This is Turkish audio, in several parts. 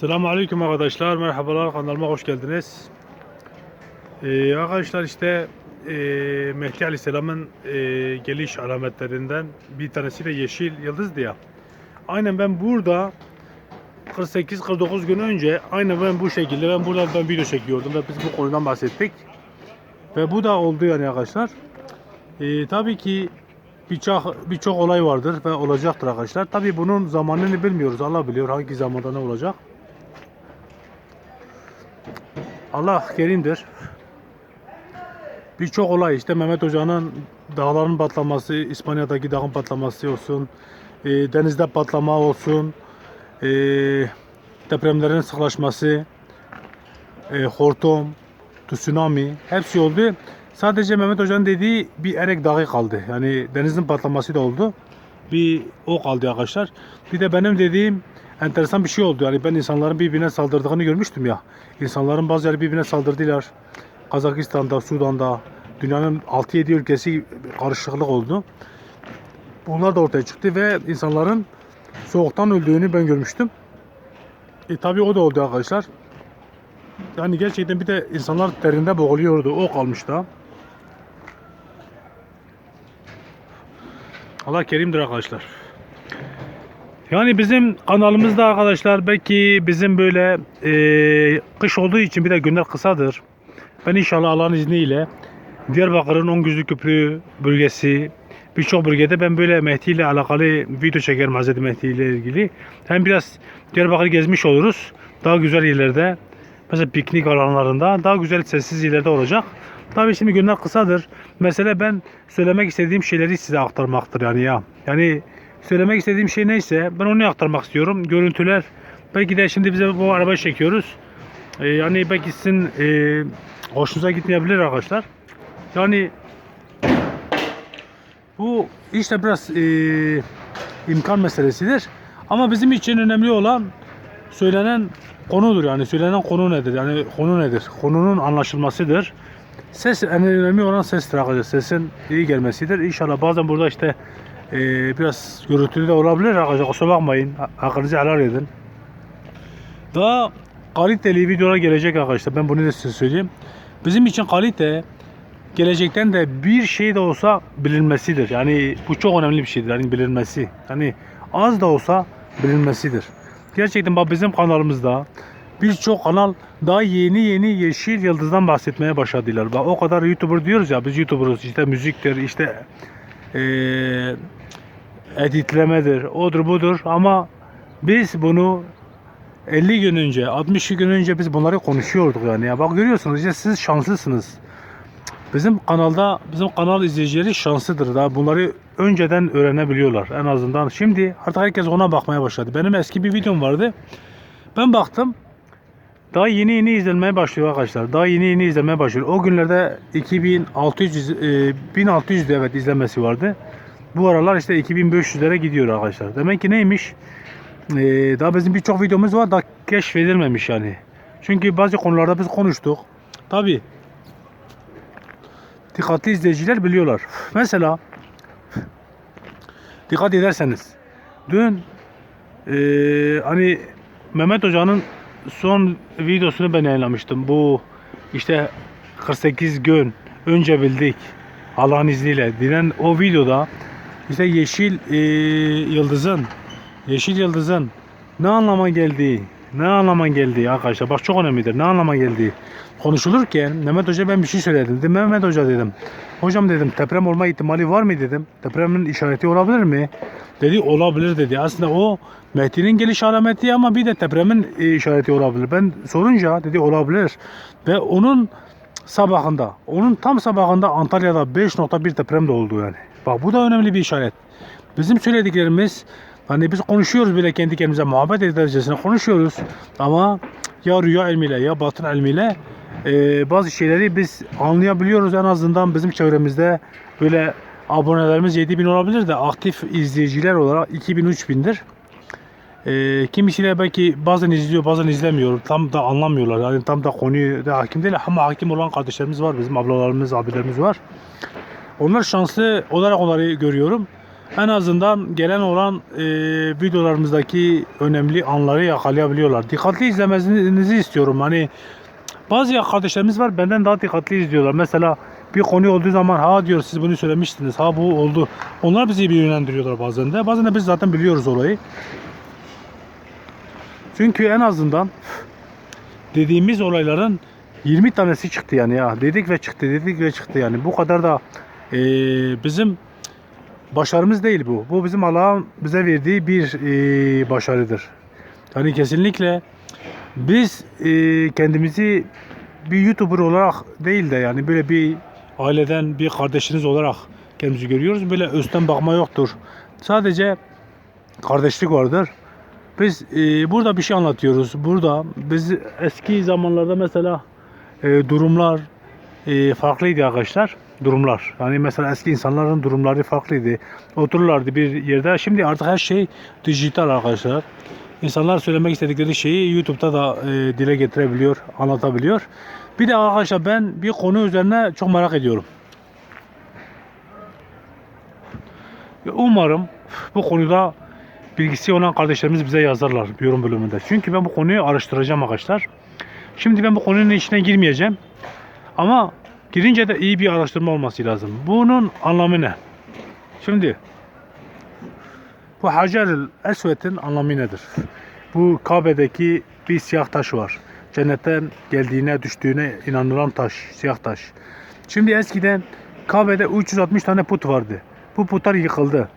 Selamun Aleyküm arkadaşlar. Merhabalar kanalıma hoş geldiniz. Ee, arkadaşlar işte e, Mehdi Aleyhisselam'ın e, geliş alametlerinden bir tanesi de yeşil yıldızdı ya. Aynen ben burada 48-49 gün önce aynen ben bu şekilde ben burada ben video çekiyordum ve biz bu konudan bahsettik. Ve bu da oldu yani arkadaşlar. Ee, tabii ki birçok birçok olay vardır ve olacaktır arkadaşlar. Tabii bunun zamanını bilmiyoruz. Allah biliyor hangi zamanda ne olacak. Allah kerimdir. Birçok olay işte Mehmet Hoca'nın dağların patlaması, İspanya'daki dağın patlaması olsun, e, denizde patlama olsun, e, depremlerin sıklaşması, e, hortum, tsunami hepsi oldu. Sadece Mehmet Hoca'nın dediği bir Erek Dağı kaldı. Yani denizin patlaması da oldu. Bir o kaldı arkadaşlar. Bir de benim dediğim enteresan bir şey oldu. Yani ben insanların birbirine saldırdığını görmüştüm ya. İnsanların bazıları birbirine saldırdılar. Kazakistan'da, Sudan'da, dünyanın 6-7 ülkesi karışıklık oldu. Bunlar da ortaya çıktı ve insanların soğuktan öldüğünü ben görmüştüm. E tabi o da oldu arkadaşlar. Yani gerçekten bir de insanlar derinde boğuluyordu. O kalmış da. Allah kerimdir arkadaşlar. Yani bizim kanalımızda arkadaşlar belki bizim böyle e, kış olduğu için bir de günler kısadır. Ben inşallah Allah'ın izniyle Diyarbakır'ın 10 Güzlü Köprü bölgesi birçok bölgede ben böyle Mehdi ile alakalı video çekerim Hazreti Mehdi ile ilgili. Hem biraz Diyarbakır'ı gezmiş oluruz. Daha güzel yerlerde mesela piknik alanlarında daha güzel sessiz yerlerde olacak. Tabii şimdi günler kısadır. Mesela ben söylemek istediğim şeyleri size aktarmaktır yani ya. Yani söylemek istediğim şey neyse ben onu aktarmak istiyorum. Görüntüler belki de şimdi bize bu arabayı çekiyoruz. Ee, yani belki sizin e, hoşunuza gitmeyebilir arkadaşlar. Yani bu işte biraz e, imkan meselesidir. Ama bizim için önemli olan söylenen konudur yani söylenen konu nedir yani konu nedir konunun anlaşılmasıdır ses en önemli olan sestir arkadaşlar sesin iyi gelmesidir İnşallah bazen burada işte e, biraz gürültülü de olabilir arkadaşlar kusura bakmayın. Ha- hakkınızı helal edin. Daha kaliteli videolar gelecek arkadaşlar. Ben bunu da size söyleyeyim. Bizim için kalite gelecekten de bir şey de olsa bilinmesidir. Yani bu çok önemli bir şeydir yani bilinmesi. Yani az da olsa bilinmesidir. Gerçekten bak bizim kanalımızda birçok kanal daha yeni yeni yeşil yıldızdan bahsetmeye başladılar. Bak o kadar YouTuber diyoruz ya biz YouTuber'ız. İşte müziktir işte eee editlemedir odur budur ama biz bunu 50 gün önce 60 gün önce biz bunları konuşuyorduk yani ya bak görüyorsunuz işte siz şanslısınız. Bizim kanalda bizim kanal izleyicileri şanslıdır da bunları önceden öğrenebiliyorlar en azından. Şimdi artık herkes ona bakmaya başladı. Benim eski bir videom vardı. Ben baktım. Daha yeni yeni izlenmeye başlıyor arkadaşlar. Daha yeni yeni izlenmeye başlıyor. O günlerde 2600 e, 1600 evet izlenmesi vardı. Bu aralar işte 2500'lere gidiyor arkadaşlar. Demek ki neymiş? E, daha bizim birçok videomuz var da keşfedilmemiş yani. Çünkü bazı konularda biz konuştuk. Tabi dikkatli izleyiciler biliyorlar. Mesela dikkat ederseniz dün eee, hani Mehmet Hoca'nın son videosunu ben yayınlamıştım. Bu işte 48 gün önce bildik Allah'ın izniyle dinen o videoda işte yeşil eee, yıldızın yeşil yıldızın ne anlama geldiği ne anlama geldiği arkadaşlar? Bak çok önemlidir. Ne anlama geldiği konuşulurken Mehmet Hoca ben bir şey söyledim. Dedim Mehmet Hoca dedim. Hocam dedim deprem olma ihtimali var mı? dedim. Depremin işareti olabilir mi? Dedi olabilir dedi. Aslında o Mehdi'nin geliş alameti ama bir de depremin e, işareti olabilir. Ben sorunca dedi olabilir. Ve onun sabahında onun tam sabahında Antalya'da 5.1 deprem de oldu yani. Bak bu da önemli bir işaret. Bizim söylediklerimiz Hani biz konuşuyoruz bile kendi kendimize muhabbet edercesine konuşuyoruz ama ya rüya ilmiyle ya batın ilmiyle e, bazı şeyleri biz anlayabiliyoruz en azından bizim çevremizde böyle abonelerimiz 7000 olabilir de aktif izleyiciler olarak 2000-3000'dir. E, kimisiyle belki bazen izliyor bazen izlemiyor tam da anlamıyorlar yani tam da konuyu da hakim değil ama hakim olan kardeşlerimiz var bizim ablalarımız abilerimiz var. Onlar şanslı olarak onları görüyorum. En azından gelen olan e, videolarımızdaki önemli anları yakalayabiliyorlar. Dikkatli izlemenizi istiyorum. Hani bazı kardeşlerimiz var benden daha dikkatli izliyorlar. Mesela bir konu olduğu zaman ha diyor siz bunu söylemiştiniz. Ha bu oldu. Onlar bizi bir yönlendiriyorlar bazen de. Bazen de biz zaten biliyoruz olayı. Çünkü en azından dediğimiz olayların 20 tanesi çıktı yani ya. Dedik ve çıktı, dedik ve çıktı yani. Bu kadar da eee, bizim başarımız değil bu. Bu bizim Allah'ın bize verdiği bir eee, başarıdır. Yani kesinlikle biz eee, kendimizi bir YouTuber olarak değil de yani böyle bir aileden bir kardeşiniz olarak kendimizi görüyoruz. Böyle üstten bakma yoktur. Sadece kardeşlik vardır. Biz e, burada bir şey anlatıyoruz. Burada biz eski zamanlarda mesela e, durumlar e, farklıydı arkadaşlar. Durumlar. Yani mesela eski insanların durumları farklıydı. Otururlardı bir yerde. Şimdi artık her şey dijital arkadaşlar. İnsanlar söylemek istedikleri şeyi YouTube'da da e, dile getirebiliyor, anlatabiliyor. Bir de arkadaşlar ben bir konu üzerine çok merak ediyorum. Umarım bu konuda bilgisi olan kardeşlerimiz bize yazarlar yorum bölümünde. Çünkü ben bu konuyu araştıracağım arkadaşlar. Şimdi ben bu konunun içine girmeyeceğim. Ama girince de iyi bir araştırma olması lazım. Bunun anlamı ne? Şimdi bu Hacer-ül Esved'in anlamı nedir? Bu Kabe'deki bir siyah taş var. Cennetten geldiğine, düştüğüne inanılan taş, siyah taş. Şimdi eskiden Kabe'de 360 tane put vardı. Bu putlar yıkıldı.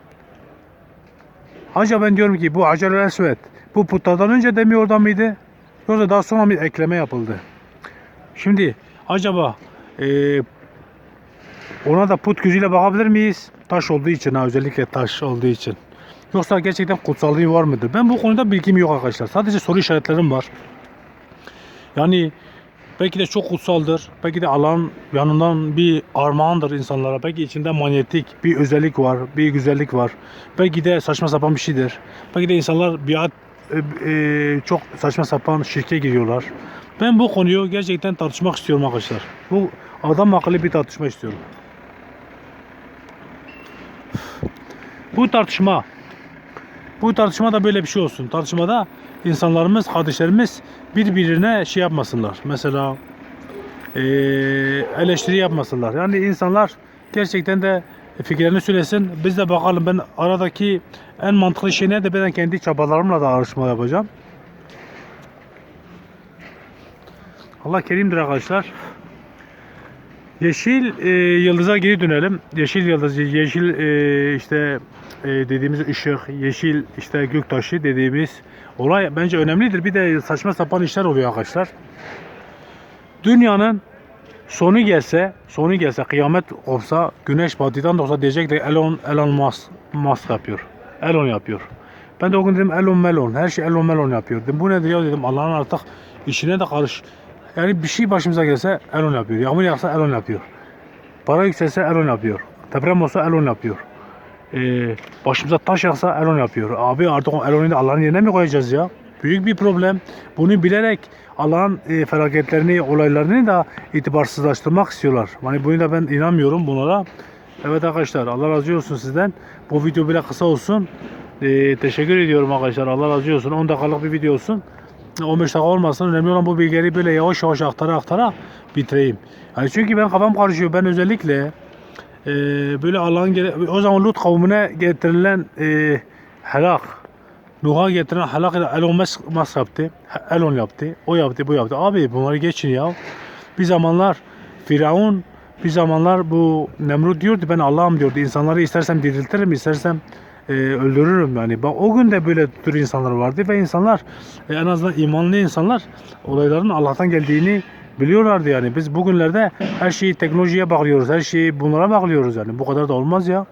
Acaba ben diyorum ki bu Hacer-ül Esved bu putlardan önce de mi orada mıydı? Yoksa daha sonra bir ekleme yapıldı. Şimdi acaba eee, ona da put gözüyle bakabilir miyiz? Taş olduğu için ha özellikle taş olduğu için. Yoksa gerçekten kutsallığı var mıdır? Ben bu konuda bilgim yok arkadaşlar. Sadece soru işaretlerim var. Yani belki de çok kutsaldır. Belki de Allah'ın yanından bir armağandır insanlara. Belki içinde manyetik bir özellik var, bir güzellik var. Belki de saçma sapan bir şeydir. Belki de insanlar biat e, e, çok saçma sapan şirke giriyorlar. Ben bu konuyu gerçekten tartışmak istiyorum arkadaşlar. Bu adam akıllı bir tartışma istiyorum. Bu tartışma bu tartışma da böyle bir şey olsun. Tartışmada insanlarımız, kardeşlerimiz birbirine şey yapmasınlar. Mesela eee, eleştiri yapmasınlar. Yani insanlar gerçekten de fikirlerini söylesin. Biz de bakalım ben aradaki en mantıklı şey ne de ben kendi çabalarımla da araştırma yapacağım. Allah kerimdir arkadaşlar. Yeşil e, yıldıza geri dönelim. Yeşil yıldız, yeşil e, işte e, dediğimiz ışık, yeşil işte göktaşı dediğimiz olay bence önemlidir. Bir de saçma sapan işler oluyor arkadaşlar. Dünyanın sonu gelse, sonu gelse, kıyamet olsa, güneş batıdan doğsa diyecekler Elon, Elon Musk, Musk yapıyor. Elon yapıyor. Ben de o gün dedim Elon Melon, her şey Elon Melon yapıyor. Dedim bu nedir ya dedim Allah'ın artık işine de karış. Yani bir şey başımıza gelse Elon yapıyor. Yağmur yağsa Elon yapıyor. Para yükselse Elon yapıyor. Deprem olsa Elon yapıyor. Ee, başımıza taş yağsa Elon yapıyor. Abi artık Elon'u Allah'ın yerine mi koyacağız ya? Büyük bir problem. Bunu bilerek Allah'ın e, felaketlerini, olaylarını da itibarsızlaştırmak istiyorlar. Yani bunu da ben inanmıyorum bunlara. Evet arkadaşlar Allah razı olsun sizden. Bu video bile kısa olsun. Ee, teşekkür ediyorum arkadaşlar. Allah razı olsun. 10 dakikalık bir video olsun. 15 dakika olmasın. Önemli olan bu bilgileri böyle yavaş yavaş aktara aktara bitireyim. Yani çünkü ben kafam karışıyor. Ben özellikle e, böyle Allah'ın o zaman Lut kavmine getirilen e, helak Nuh'a getirilen helak Elon Musk, Musk yaptı. Elon yaptı. O yaptı, bu yaptı. Abi bunları geçin ya. Bir zamanlar Firavun bir zamanlar bu Nemrut diyordu ben Allah'ım diyordu. İnsanları istersem diriltirim, istersem e, öldürürüm yani. O gün de böyle tür insanlar vardı ve insanlar e, en azından imanlı insanlar olayların Allah'tan geldiğini biliyorlardı yani. Biz bugünlerde her şeyi teknolojiye bakıyoruz. Her şeyi bunlara bakıyoruz yani. Bu kadar da olmaz ya.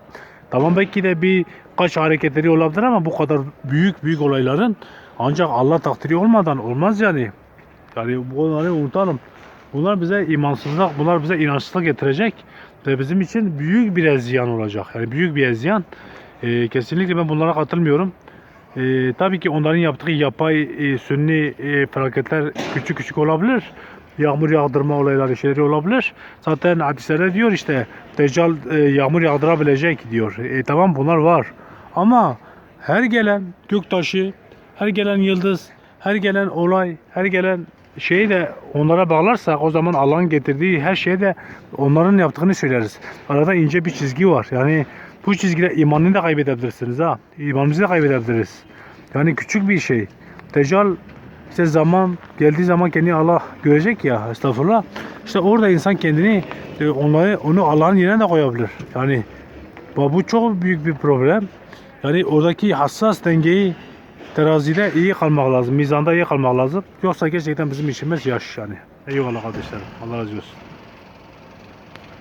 Tamam belki de bir kaç hareketleri olabilir ama bu kadar büyük büyük olayların ancak Allah takdiri olmadan olmaz yani. Yani bunları unutalım. Bunlar bize imansızlık, bunlar bize inançsızlık getirecek ve bizim için büyük bir ziyan olacak. Yani büyük bir ziyan. Ee, kesinlikle ben bunlara katılmıyorum. Ee, tabii ki onların yaptığı yapay, e, sünni e, felaketler küçük küçük olabilir. yağmur yağdırma olayları şeyleri olabilir. Zaten hadislerde diyor işte Deccal e, yağmur yağdırabilecek diyor. E, tamam bunlar var. Ama her gelen göktaşı, her gelen yıldız, her gelen olay, her gelen şeyi de onlara bağlarsak o zaman Allah'ın getirdiği her şeye de onların yaptığını söyleriz. Arada ince bir çizgi var. Yani bu çizgide imanını da kaybedebilirsiniz ha. İmanımızı da kaybedebiliriz. Yani küçük bir şey. Deccal işte zaman geldiği zaman kendini Allah görecek ya estağfurullah. İşte orada insan kendini e, onları onu Allah'ın yerine de koyabilir. Yani bu çok büyük bir problem. Yani oradaki hassas dengeyi terazide iyi kalmak lazım. Mizanda iyi kalmak lazım. Yoksa gerçekten bizim işimiz yaş yani. Eyvallah kardeşlerim. Allah razı olsun.